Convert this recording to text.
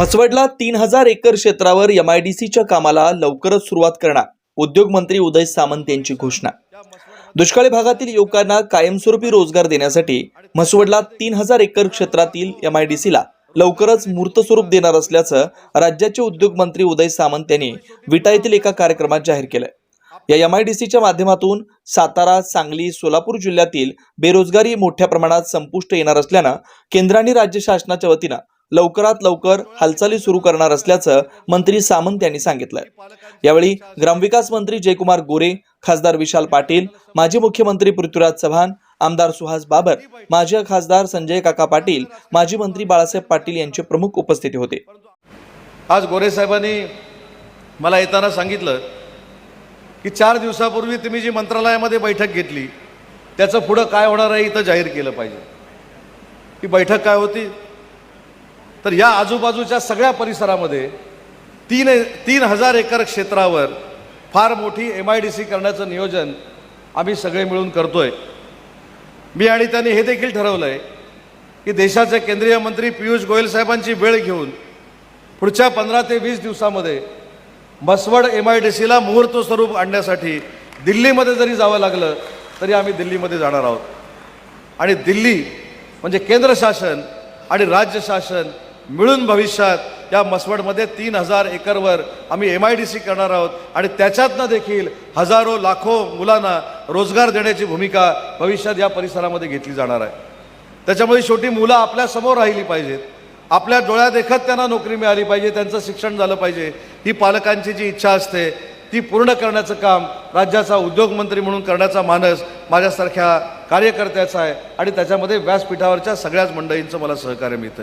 म्हसवडला तीन हजार एकर क्षेत्रावर एमआयडीसीच्या कामाला लवकरच सुरुवात करणार उद्योगमंत्री उदय सामंत यांची घोषणा. दुष्काळी भागातील युवकांना कायमस्वरूपी रोजगार देण्यासाठी म्हसवडला तीन हजार एकर क्षेत्रातील एमआयडीसीला लवकरच मूर्त स्वरूप देणार असल्याचं राज्याचे उद्योगमंत्री उदय सामंत यांनी विटा येथील एका कार्यक्रमात जाहीर केलंय. या एमआयडीसीच्या माध्यमातून सातारा सांगली सोलापूर जिल्ह्यातील बेरोजगारी मोठ्या प्रमाणात संपुष्ट येणार असल्यानं केंद्र आणि राज्य शासनाच्या वतीनं लवकरात लवकर हालचाली सुरू करणार असल्याचं मंत्री सामंत यांनी सांगितलंय. यावेळी ग्रामविकास मंत्री जयकुमार गोरे खासदार विशाल पाटील माजी मुख्यमंत्री पृथ्वीराज चव्हाण आमदार सुहास बाबर माजी खासदार संजय काका पाटील माजी मंत्री बाळासाहेब पाटील यांचे प्रमुख उपस्थिती होते. आज गोरे साहेबांनी मला येताना सांगितलं की चार दिवसापूर्वी तुम्ही जी मंत्रालयामध्ये बैठक घेतली त्याचं पुढं काय होणार आहे इथं जाहीर केलं पाहिजे. ही बैठक काय होती? तर या आजूबाजूच्या सगळ्या परिसरामध्ये तीन तीन हजार एकर क्षेत्रावर फार मोठी एम आय डी सी करण्याचं नियोजन आम्ही सगळे मिळून करतोय. मी आणि त्यांनी हे देखील ठरवलं आहे की देशाचे केंद्रीय मंत्री पियुष गोयल साहेबांची वेळ घेऊन पुढच्या पंधरा ते वीस दिवसामध्ये मसवड एम आय डी सीला मुहूर्त स्वरूप आणण्यासाठी दिल्लीमध्ये जरी जावं लागलं तरी आम्ही दिल्लीमध्ये जाणार आहोत. आणि दिल्ली म्हणजे केंद्र शासन आणि राज्य शासन मिळून भविष्यात या मसवडमध्ये तीन हजार एकरवर आम्ही एम आय डी सी करणार आहोत. आणि त्याच्यातनं देखील हजारो लाखो मुलांना रोजगार देण्याची भूमिका भविष्यात या परिसरामध्ये घेतली जाणार आहे. त्याच्यामुळे शेवटी मुलं आपल्यासमोर राहिली पाहिजेत. आपल्या डोळ्यात देखत त्यांना नोकरी मिळाली पाहिजे त्यांचं शिक्षण झालं पाहिजे ही पालकांची जी इच्छा असते ती पूर्ण करण्याचं काम राज्याचा उद्योगमंत्री म्हणून करण्याचा मानस माझ्यासारख्या कार्यकर्त्याचा आहे. आणि त्याच्यामध्ये व्यासपीठावरच्या सगळ्याच मंडळींचं मला सहकार्य मिळतं